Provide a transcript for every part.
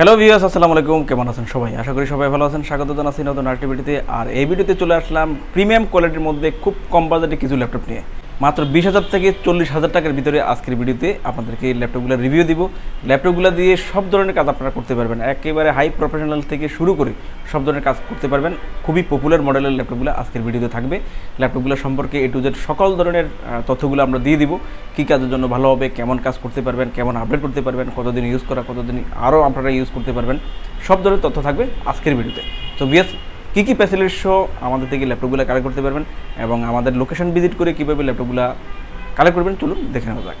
Hello viewers আসসালামু আলাইকুম। কেমন আছেন সবাই? আশা করি সবাই ভালো আছেন। স্বাগত জানাচ্ছি নতুন আর্টিভিটিতে আর এই ভিডিওতে চলে আসলাম প্রিমিয়াম কোয়ালিটির মধ্যে খুব কম বাজেটে কিছু ল্যাপটপ নিয়ে। মাত্র বিশ হাজার থেকে চল্লিশ হাজার টাকার ভিতরে আজকের ভিডিওতে আপনাদেরকে ল্যাপটপগুলো রিভিউ দিব। ল্যাপটপগুলো দিয়ে সব ধরনের কাজ আপনারা করতে পারবেন। একেবারে হাই প্রফেশনাল থেকে শুরু করে সব ধরনের কাজ করতে পারবেন। খুবই পপুলার মডেলের ল্যাপটপগুলো আজকের ভিডিওতে থাকবে। ল্যাপটপগুলো সম্পর্কে এ টু জেড সকল ধরনের তথ্যগুলো আমরা দিয়ে দিব। কী কাজের জন্য ভালো হবে, কেমন কাজ করতে পারবেন, কেমন আপডেট করতে পারবেন, কতদিন ইউজ করা, কতদিন আরও আপনারা ইউজ করতে পারবেন, সব ধরনের তথ্য থাকবে আজকের ভিডিওতে। তো বিএস কী কী ফ্যাসিলিটি সহ আমাদের থেকে ল্যাপটপগুলো কালেক্ট করতে পারবেন এবং আমাদের লোকেশন ভিজিট করে কীভাবে ল্যাপটপগুলো কালেক্ট করবেন, চলুন দেখে নেওয়া যাক।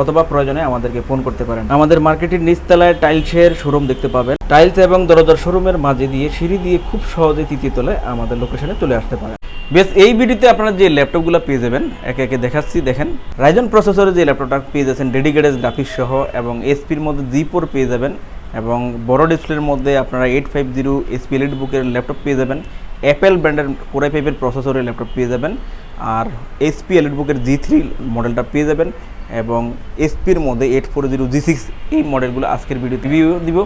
অথবা প্রয়োজনে আমাদেরকে ফোন করতে পারেন। আমাদের মার্কেটের নিচতলায় টাইলসের শোরুম দেখতে পাবেন। টাইলস এবং দরজার শোরুমের মাঝে দিয়ে সিঁড়ি দিয়ে খুব সহজে তৃতীয় তলায় আমাদের লোকেশনে চলে আসতে পারেন। বেশ, এই ভিডিওতে আপনারা যে ল্যাপটপগুলো পেয়ে যাবেন, একে একে দেখাচ্ছি, দেখেন। রাইজন প্রসেসরে যে ল্যাপটপটা পেয়ে যাচ্ছেন ডেডিকেটেড গ্রাফিক্স সহ এবং এসপির মধ্যে জি ফোর পেয়ে যাবেন এবং বড় ডিসপ্লের মধ্যে আপনারা eight five zero HP Elite বুকের ল্যাপটপ পেয়ে যাবেন। অ্যাপেল ব্র্যান্ডের কোরাই ফাইভের প্রসেসরের ল্যাপটপ পেয়ে যাবেন। আর এসপি এলইড বুকের জি থ্রি মডেলটা পেয়ে যাবেন। এবং এসপির মধ্যে eight four zero G six এই মডেলগুলো আজকের ভিডিও রিভিউ দিব।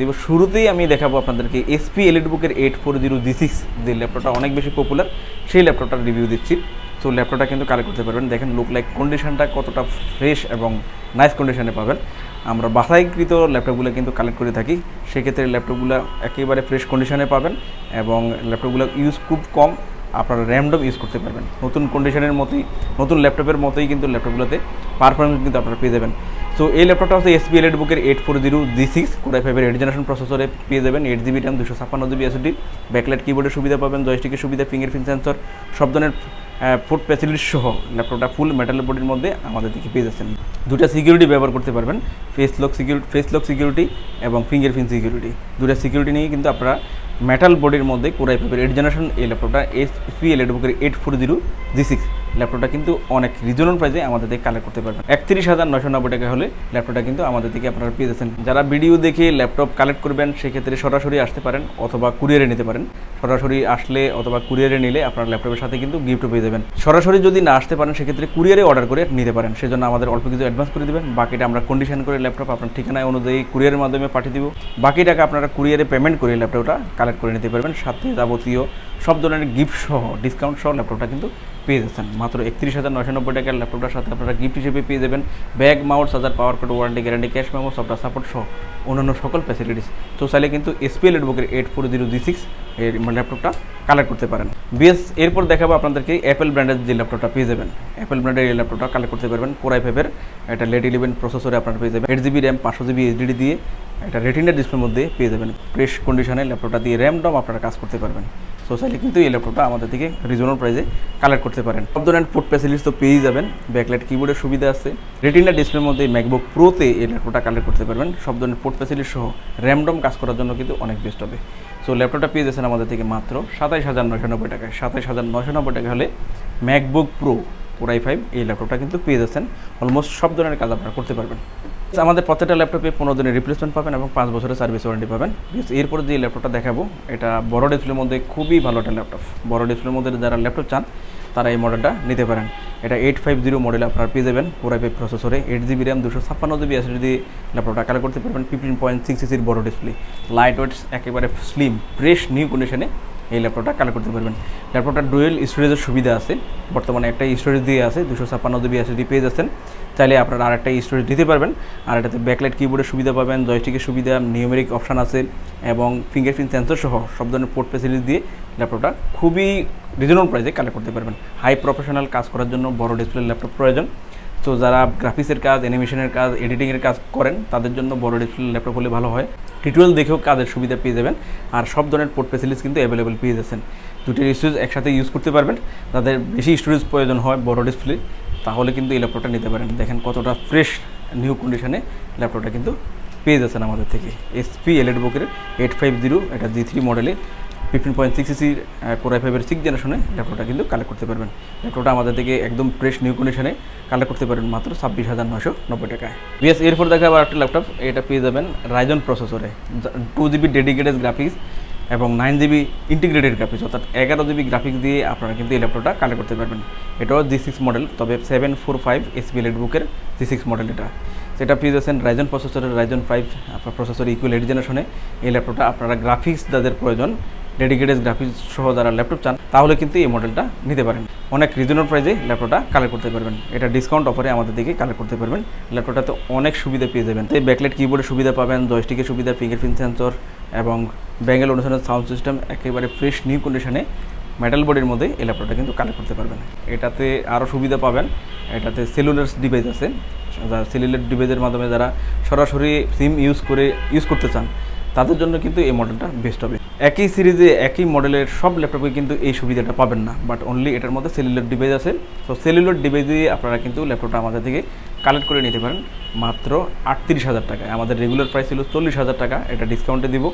দিব শুরুতেই আমি দেখাবো আপনাদেরকে এসপি এলইড বুকের eight four zero G six যে ল্যাপটপটা অনেক বেশি পপুলার সেই ল্যাপটপটার রিভিউ দিচ্ছি। তো ল্যাপটপটা কিন্তু কালেক্ট করতে পারবেন। দেখেন লুক লাইক কন্ডিশনটা কতটা ফ্রেশ এবং নাইস কন্ডিশনে পাবেন। আমরা বাছাইকৃত ল্যাপটপগুলো কিন্তু কালেক্ট করে থাকি। সেক্ষেত্রে ল্যাপটপগুলো একেবারে ফ্রেশ কন্ডিশনে পাবেন এবং ল্যাপটপগুলো ইউজ খুব কম। আপনারা র্যামডম ইউজ করতে পারবেন। নতুন কন্ডিশনের মতোই, নতুন ল্যাপটপের মতোই কিন্তু ল্যাপটপগুলোতে পারফরমেন্স কিন্তু আপনারা পেয়ে যাবেন। সো এই ল্যাপটপটা হচ্ছে এসপি এলএড বুকের eight four zero G six core i ফাইভের এইট জেনারেশন প্রসেসরে পেয়ে যাবেন এইট জিবি র্যাম দুশো ছাপ্পান্ন জিবি এসডি ব্যাকলাইট কিবোর্ডের সুবিধা পাবেন জয়স্টিকের সুবিধা ফিঙ্গারপ্রিন্ট সেন্সর সব ধরনের ফুড ফ্যাসিলিটি সহ ল্যাপটপটা ফুল মেটাল বডির মধ্যে আমাদের দিকে পেয়ে যাচ্ছেন। দুটা সিকিউরিটি ব্যবহার করতে পারবেন face lock security face lock security এবং ফিঙ্গারপ্রিন্ট সিকিউরিটি দুটা সিকিউরিটি নিয়ে কিন্তু আপনারা মেটাল বডির মধ্যে কোরাই ফাইভের এইট জেনারেশন এই ল্যাপটপটা এস সি এল বুকের eight four zero G six ল্যাপটপটা কিন্তু অনেক রিজনেবল প্রাইসে আমাদের থেকে কালেক্ট করতে পারবেন। একত্রিশ হাজার নশো নব্বই টাকা হলে ল্যাপটপটা কিন্তু আমাদের থেকে আপনারা পেয়ে যাচ্ছেন। যারা ভিডিও দেখে ল্যাপটপ কালেক্ট করবেন, সেক্ষেত্রে সরাসরি আসতে পারেন অথবা কুরিয়ারে নিতে পারেন। সরাসরি আসলে অথবা কুরিয়ারে নিলে আপনার ল্যাপটপের সাথে কিন্তু গিফট পেয়ে যাবেন। সরাসরি যদি না আসতে পারেন, সেক্ষেত্রে কুরিয়ারে অর্ডার করে নিতে পারেন। সেজন্য আমাদের অল্প কিছু অ্যাডভান্স করে দেবেন। বাকিটা আমরা কন্ডিশন করে ল্যাপটপ আপনার ঠিকানায় অনুযায়ী কুরিয়ারের মাধ্যমে পাঠিয়ে দিব। বাকি টাকা আপনারা কুরিয়ারে পেমেন্ট করে ল্যাপটপটা কালেক্ট করে নিতে পারবেন। সাথে যাবতীয় সব ধরনের গিফট সহ ডিসকাউন্ট সহ ল্যাপটপটা কিন্তু পেয়ে যাচ্ছেন। মাত্র একত্রিশ হাজার নশো নব্বই টাকার ল্যাপটপটার সাথে আপনারা গিফট হিসেবে পেয়ে যাবেন bag mount charger power cord warranty guarantee cash memo software support সহ অন্যান্য সকল ফ্যাসিলিটিস তো চাইলে কিন্তু SPL এডবুকের eight four zero G six এর ল্যাপটপটা কালেক্ট করতে পারেন। বিএস, এরপর দেখাবো আপনাদেরকে অ্যাপেল ব্র্যান্ডের যে ল্যাপটপটা পেয়ে যাবেন। অ্যাপেল ব্র্যান্ডের এই ল্যাপটপটা কালেক্ট করতে পারবেন কোরাই ফাইভের একটা লেট ইলেভেন প্রসেসরে আপনারা পেয়ে যাবেন। এইট জিবি র্যাম পাঁচশো জিবি এইচডিডি দিয়ে একটা রেটিনার ডিসপ্লের মধ্যে পেয়ে যাবেন। ফ্রেশ কন্ডিশনে ল্যাপটপটা দিয়ে র্যাম ডম আপনারা কাজ করতে পারবেন। সো কিন্তু এই ল্যাপটপটা আমাদের থেকে রিজনেবল প্রাইসে কালেক্ট করতে পারেন। সব ধরনের ফুড ফ্যাসিলিটিস তো পেয়েই যাবেন। ব্যাকলাইট কিবোর্ডের সুবিধা আছে। রেটিনা ডিসপ্লের মধ্যে ম্যাকবুক প্রোতে এই ল্যাপটপটা কালেক্ট করতে পারবেন। সব ধরনের ফুড ফ্যাসিলিটি সহ র্যামডম কাজ করার জন্য কিন্তু অনেক বেস্ট হবে। সো ল্যাপটপটা পেয়ে যাচ্ছেন আমাদের থেকে মাত্র সাতাইশ হাজার নশো নব্বই টাকায়। সাতাইশ হাজার নশো নব্বই টাকা হলে ম্যাকবুক প্রো পুরাই ফাইভ এই ল্যাপটপটা কিন্তু পেয়ে যাচ্ছেন। অলমোস্ট সব ধরনের কাজ আপনারা করতে পারবেন। আমাদের প্রত্যেকটা ল্যাপটপে পনেরো দিনের রিপ্লেসমেন্ট পাবেন এবং পাঁচ বছরের সার্ভিস ওয়ারেন্টি পাবেন। এরপর যে ল্যাপটপটা দেখাবো, এটা বড় ডিসপ্লের মধ্যে খুবই ভালো একটা ল্যাপটপ বড় ডিসপ্লের মধ্যে যারা ল্যাপটপ চান, তারা এই মডেলটা নিতে পারেন। এটা এইট ফাইভ জিরো মডেল আপনারা পেয়ে যাবেন। কোরাই ফাইভ প্রসেসরে এইট জিবি র্যাম দুশো ছাপ্পান্ন জিবি এসএসডি দিয়ে ল্যাপটপটা কালেক্ট করতে পারবেন। ফিফটিন পয়েন্ট সিক্স সিসির বড় ডিসপ্লে লাইট ওয়েটস একেবারে স্লিম ফ্রেশ নিউ কন্ডিশনে এই ল্যাপটপটা কালেক্ট করতে পারবেন। ল্যাপটপটা ডুয়েল স্টোরেজের সুবিধা আছে। বর্তমানে একটা স্টোরেজ দিয়ে আছে, দুশো ছাপ্পান্ন জিবি এসএসডি পেয়ে যাচ্ছেন। চাইলে আপনারা আর একটা স্টোরেজ দিতে পারবেন। আর এটাতে ব্যাকলাইট কিবোর্ডের সুবিধা পাবেন জয়স্টিকের সুবিধা নিউমেরিক অপশান আছে এবং ফিঙ্গারপ্রিন্ট সেন্সর সহ সব ধরনের পোর্ট ফেসিলিটি দিয়ে ল্যাপটপটা খুবই রিজনেবল প্রাইসে কালেক্ট করতে পারবেন। হাই প্রফেশনাল কাজ করার জন্য বড় ডিসপ্লে ল্যাপটপ প্রয়োজন। তো যারা গ্রাফিক্সের কাজ অ্যানিমেশনের কাজ এডিটিংয়ের কাজ করেন, তাদের জন্য বড় ডিসপ্লে ল্যাপটপ হলে ভালো হয়। টিউটোরিয়াল দেখেও কাজের সুবিধা পেয়ে যাবেন। আর সব ধরনের পোর্ট ফেসিলিটিস কিন্তু অ্যাভেলেবেল পেয়ে যাচ্ছেন। দুটির স্টোরেজ একসাথে ইউজ করতে পারবেন। তাদের বেশি স্টোরেজ প্রয়োজন হয় বড় ডিসপ্লে তাহলে কিন্তু এই ল্যাপটপটা নিতে পারেন। দেখেন কতটা ফ্রেশ নিউ কন্ডিশনে ল্যাপটপটা কিন্তু পেয়ে যাচ্ছেন আমাদের থেকে। এসপি এলএড বুকের এইট ফাইভ জিরো এটা জি থ্রি মডেলে ফিফটিন পয়েন্ট সিক্স সিসি কোরাই ফাইভের সিক্স জেনারেশনে ল্যাপটপটা কিন্তু কালেক্ট করতে পারবেন। ল্যাপটপটা আমাদের থেকে একদম ফ্রেশ নিউ কন্ডিশনে কালেক্ট করতে পারবেন মাত্র ছাব্বিশ হাজার নশো নব্বই টাকায়। বিএস এরপর দেখা আবার একটা ল্যাপটপ, এটা পেয়ে যাবেন রাইজন প্রসেসরে টু জিবি ডেডিকেটেড গ্রাফিক্স এবং নাইন জিবি ইন্টিগ্রেটেড গ্রাফিক্স অর্থাৎ এগারো জিবি গ্রাফিক্স দিয়ে আপনারা কিন্তু এই ল্যাপটপটা কালেক্ট করতে পারবেন। এটাও জি সিক্স মডেল তবে সেভেন ফোর ফাইভ এসপি বুকের জি সিক্স মডেল এটা। সেটা পেয়ে যাচ্ছেন রাইজন প্রসেসরের রাইজন ফাইভ আপনার প্রসেসর ইকুয়াল এইট জেনারেশনে এই ল্যাপটপটা আপনারা গ্রাফিক্স যাদের প্রয়োজন ডেডিকেটেড গ্রাফিক্স সহ যারা ল্যাপটপ চান, তাহলে কিন্তু এই মডেলটা নিতে পারেন। অনেক রিজনেবল প্রাইসে ল্যাপটপটা কালেক্ট করতে পারবেন। এটা ডিসকাউন্ট অফারে আমাদের দিকে কালেক্ট করতে পারবেন। ল্যাপটপটাতে অনেক সুবিধা পেয়ে যাবেন। এই ব্যাকলাইট কিবোর্ডের সুবিধা পাবেন জয়স্টিকের সুবিধা ফিঙ্গারপ্রিন্ট সেন্সর এবং ব্যাঙ্গেল অনুসারে সাউন্ড সিস্টেম একেবারে ফ্রেশ নিউ কন্ডিশনে মেটাল বডির মধ্যে এই ল্যাপটপটা কিন্তু কালেক্ট করতে পারবেন। এটাতে আরও সুবিধা পাবেন। এটাতে সেলুলার ডিভাইস আছে। যারা সেলুলার ডিভাইসের মাধ্যমে যারা সরাসরি সিম ইউজ করে ইউজ করতে চান তাদের জন্য কিন্তু এই মডেলটা বেস্ট হবে। একই সিরিজে একই মডেলের সব ল্যাপটপে কিন্তু এই সুবিধাটা পাবেন না বাট অনলি এটার মধ্যে সেলুলার ডিভাইস আছে। তো সেলুলার ডিভাইস দিয়ে আপনারা কিন্তু ল্যাপটপটা আমাদের থেকে কালেক্ট করে নিতে পারেন মাত্র আটত্রিশ হাজার টাকায়। আমাদের রেগুলার প্রাইস ছিল চল্লিশ হাজার টাকা, এটা ডিসকাউন্টে দিব।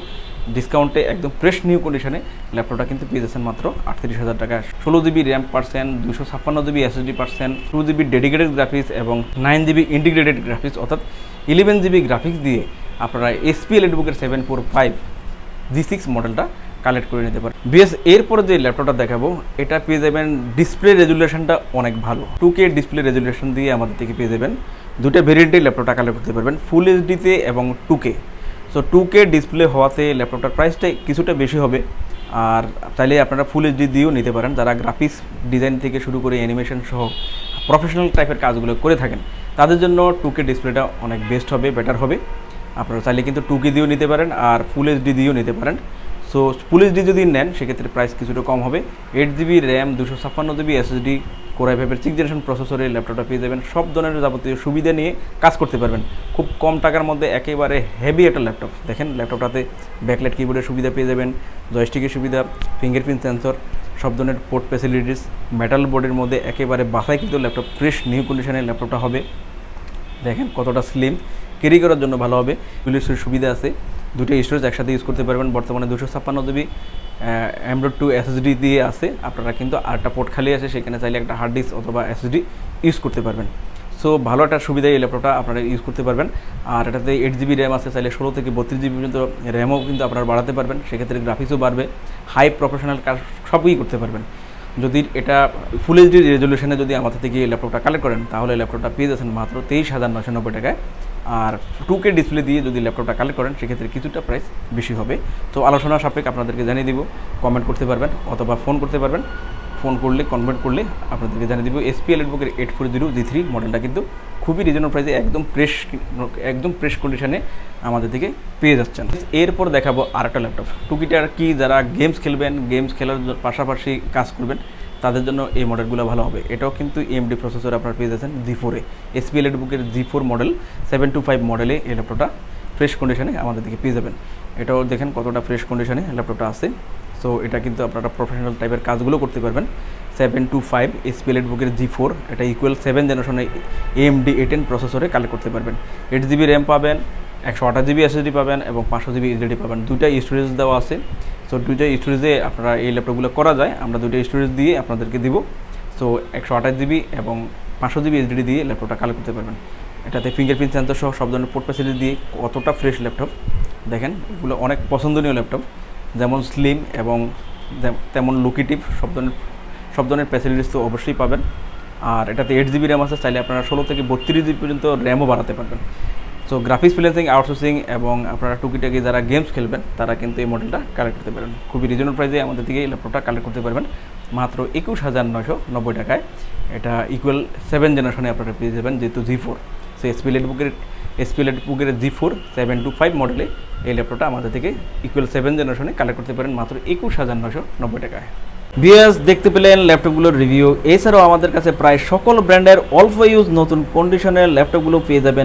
ডিসকাউন্টে একদম ফ্রেশ নিউ কন্ডিশনে ল্যাপটপটা কিন্তু পেয়ে যাচ্ছেন মাত্র আটত্রিশ হাজার টাকা। ষোলো জিবি র্যাম পার্সেন্ট দুশো ছাপ্পান্ন GB SSD percent two GB dedicated graphics এবং নাইন জিবি ইন্টিগ্রেটেড গ্রাফিক্স অর্থাৎ ইলেভেন জিবি গ্রাফিক্স দিয়ে আপনারা এসপি বুকের seven four five G six মডেলটা কালেক্ট করে নিতে পারেন। বিএস এরপরে যে ল্যাপটপটা দেখাবো, এটা পেয়ে যাবেন ডিসপ্লে রেজুলেশনটা অনেক ভালো। টু কে ডিসপ্লে রেজুলেশন দিয়ে আমাদের থেকে পেয়ে যাবেন। দুটো ভেরিয়েন্টেই ল্যাপটপটা কালেক্ট করতে পারবেন ফুল এইচডিতে এবং two K so two K display হওয়াতে ল্যাপটপটার প্রাইসটা কিছুটা বেশি হবে। আর চাইলে আপনারা ফুল এইচডি দিয়েও নিতে পারেন। যারা গ্রাফিক্স ডিজাইন থেকে শুরু করে অ্যানিমেশন সহ প্রফেশনাল টাইপের কাজগুলো করে থাকেন, তাদের জন্য টু কে ডিসপ্লেটা অনেক বেস্ট হবে বেটার হবে। আপনারা চাইলে কিন্তু টু কে দিয়েও নিতে পারেন আর ফুল এইচডি দিয়েও নিতে পারেন। সো ফুল এইচডি যদি নেন, সেক্ষেত্রে প্রাইস কিছুটা কম হবে। এইট জিবি র্যাম দুশো ছাপ্পান্ন জিবি এসএসডি কোরাই ফাইভের সিক্স জেনারেশন প্রসেসরে ল্যাপটপটা পেয়ে যাবেন। সব ধরনের যাবতীয় সুবিধা নিয়ে কাজ করতে পারবেন। খুব কম টাকার মধ্যে একেবারে হেভি একটা ল্যাপটপ দেখেন ল্যাপটপটাতে ব্যাকলাইট কিবোর্ডের সুবিধা পেয়ে যাবেন জয়স্টিকের সুবিধা ফিঙ্গারপ্রিন্ট সেন্সর সব ধরনের পোর্ট ফ্যাসিলিটিস মেটাল বোর্ডের মধ্যে একেবারে বাসায় কিন্তু ল্যাপটপ ফ্রেশ নিউ কন্ডিশনের ল্যাপটপটা হবে। দেখেন কতটা স্লিম ক্যারি করার জন্য ভালো হবে। পুলিশের সুবিধা আছে। দুটো স্টোরেজ একসাথে ইউজ করতে পারবেন। বর্তমানে দুশো ছাপ্পান্ন জিবি অ্যান্ড্রয়েড টু এসএসডি দিয়ে আছে। আপনারা কিন্তু আরেকটা পোর্ট খালি আছে, সেখানে চাইলে একটা হার্ড ডিস্ক অথবা এসএসডি ইউজ করতে পারবেন। সো ভালো একটা সুবিধা এই ল্যাপটপটা আপনারা ইউজ করতে পারবেন। আর এটাতে এইট জিবি র্যাম আছে, চাইলে ষোলো থেকে বত্রিশ জিবি পর্যন্ত র্যামও কিন্তু আপনারা বাড়াতে পারবেন। সেক্ষেত্রে গ্রাফিক্সও বাড়বে। হাই প্রফেশনাল কাজ সবই করতে পারবেন। যদি এটা ফুল এইচডি রেজলিউশনে যদি আমাদের থেকে এই ল্যাপটপটা কালেক্ট করেন, তাহলে ল্যাপটপটা পেয়ে যাচ্ছেন মাত্র তেইশ হাজার নশো নব্বই টাকায়। আর টু কে ডিসপ্লে দিয়ে যদি ল্যাপটপটা কালেক্ট করেন, সেক্ষেত্রে কিছুটা প্রাইস বেশি হবে। তো আলোচনা সাপেক্ষে আপনাদেরকে জানিয়ে দিব। কমেন্ট করতে পারবেন অথবা ফোন করতে পারবেন। ফোন করলে কনভার্ট করলে আপনাদেরকে জানিয়ে দিব। এসপি বুকের eight four zero G three মডেলটা কিন্তু খুবই রিজনেবল প্রাইসে একদম ফ্রেশ একদম ফ্রেশ কন্ডিশনে আমাদের থেকে পেয়ে যাচ্ছেন। এরপর দেখাবো আর একটা ল্যাপটপ টুকিটার কি, যারা গেমস খেলবেন গেমস খেলার পাশাপাশি কাজ করবেন তাদের জন্য এই মডেলগুলো ভালো হবে। এটাও কিন্তু এমডি প্রসেসর আপনারা পেয়ে যাচ্ছেন জি ফোরে এসপি বুকের G four model seven two five মডেলে এই ল্যাপটপটা ফ্রেশ কন্ডিশনে আমাদের দিকে পেয়ে যাবেন। এটাও দেখেন কতটা ফ্রেশ কন্ডিশনে ল্যাপটপটা আছে। সো এটা কিন্তু আপনারা প্রফেশনাল টাইপের কাজগুলো করতে পারবেন। সেভেন টু ফাইভ এসপি বুকের জি ফোর এটা ইকুয়াল সেভেন জেনারেশনে এএমডি এটেন প্রসেসরে কালেক্ট করতে পারবেন। এইট জিবি র্যাম পাবেন, একশো আঠাশ জিবি এসএসডি পাবেন এবং পাঁচশো জিবি এসডি পাবেন। দুইটা স্টোরেজ দেওয়া আছে। সো দুইটা স্টোরেজে আপনারা এই ল্যাপটপগুলো করা যায়, আমরা দুইটা স্টোরেজ দিয়ে আপনাদেরকে দিব। সো একশো আঠাশ জিবি এবং পাঁচশো জিবি এসডি দিয়ে ল্যাপটপটা কালেক্ট করতে পারবেন। এটাতে ফিঙ্গারপ্রিন্ট সেন্সর সহ সব ধরনের পোর্ট ফ্যাসিলিটি দিয়ে কতটা ফ্রেশ ল্যাপটপ দেখেন, এগুলো অনেক পছন্দনীয় ল্যাপটপ যেমন স্লিম এবং তেমন লুকেটিভ সব ধরনের সব ধরনের ফ্যাসিলিটিস তো অবশ্যই পাবেন। আর এটাতে এইট জিবি র্যাম আছে, চাইলে আপনারা ষোলো থেকে বত্রিশ জিবি পর্যন্ত র্যামও বাড়াতে পারবেন। সো গ্রাফিক্স ফ্রিল্যান্সিং আউটসোর্সিং এবং আপনারা টুকিটাকি যারা গেমস খেলবেন, তারা কিন্তু এই মডেলটা কালেক্ট করতে পারেন। খুবই রিজনেবল প্রাইসে আমাদের থেকে এই ল্যাপটপটা কালেক্ট করতে পারবেন। মাত্র একুশ হাজার নশো নব্বই টাকায়। এটা ইকুয়াল সেভেন জেনারেশনে আপনারা পেয়ে যাবেন, যেহেতু জি ফোর সো এসপি বুকের এসপি বুকের G four seven two five মডেলে এই ল্যাপটপটা আমাদের থেকে ইকুয়াল সেভেন জেনারেশনে কালেক্ট করতে পারেন, মাত্র একুশ হাজার নশো নব্বই টাকায়। বিএস দেখতে পেলেন ল্যাপটপগুলোর রিভিউ এছাড়াও আমাদের কাছে প্রায় সকল ব্র্যান্ডের অল্প ইউজ নতুন কন্ডিশনের ল্যাপটপগুলো পেয়ে যাবেন।